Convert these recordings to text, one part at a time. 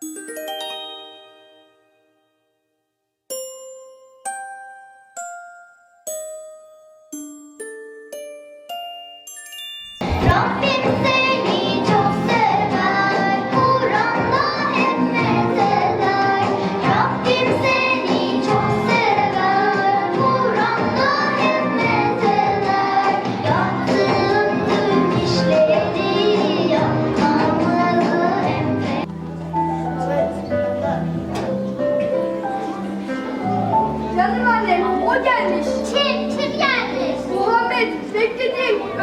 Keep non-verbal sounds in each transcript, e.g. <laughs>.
Drop it,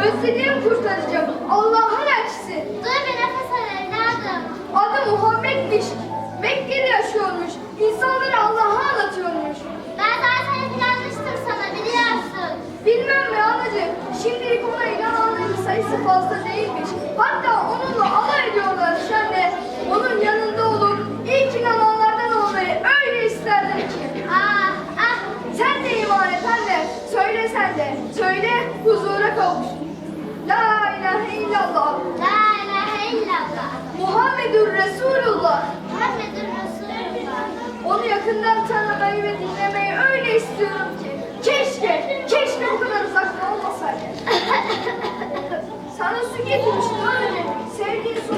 özlediğim kurtarıcım. Allah'ın elçisi. Dur bir nefes al evladım. Adı Muhammed'miş. Mekke'de yaşıyormuş. İnsanları Allah'a anlatıyormuş. Ben zaten inanmıştım sana biliyorsun. Bilmem mi anacığım. Şimdilik ona inananların sayısı fazla değilmiş. Hatta onunla alay ediyorlar anne. Onun yanında olup ilk inananlardan olmayı öyle isterdim ki. Ah, ah. Sen de iman et anne. Söyle sen de. Söyle huzura kavuş. İllallah. La ilahe illallah. Muhammedur Resulullah. Muhammedur Resulullah. Onu yakından tanımayı ve dinlemeyi öyle istiyorum ki. Keşke, keşke bu kadar uzakta olmasaydı. <laughs> Sana su getirmiştim öyle. Sevdiğin su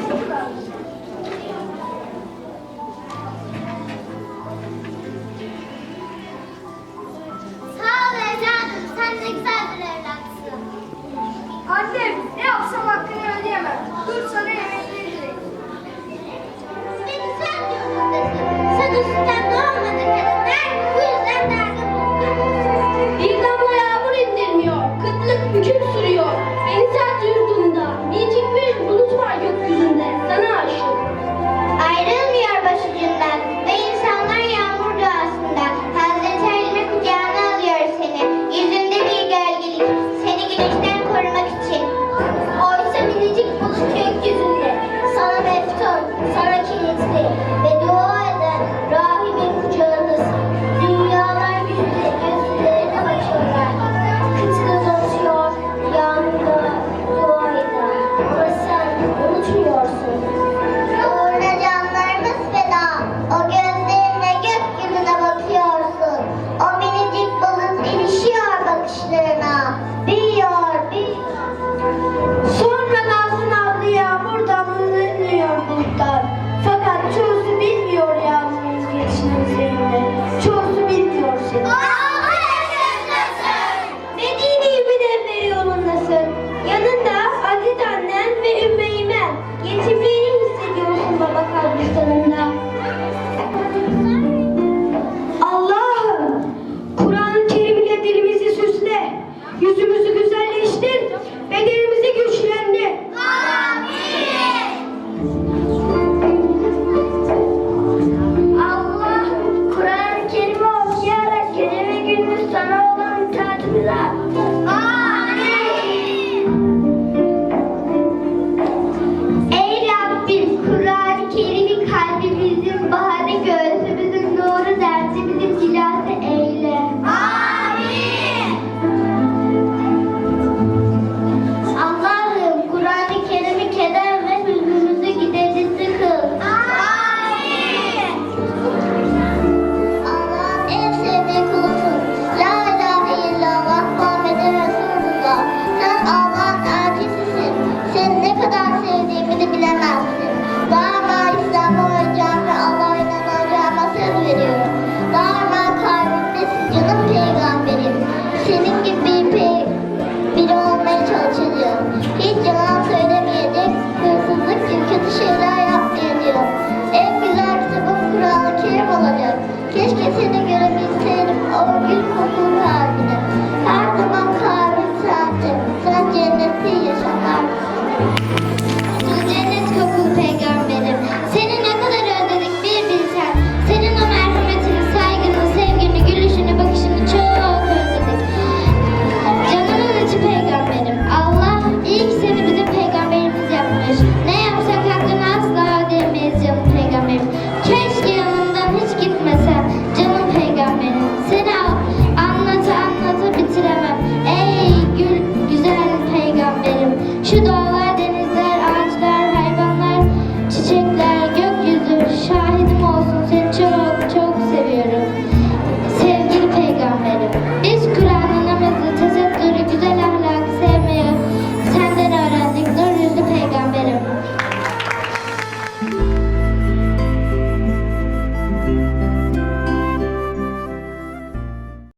info.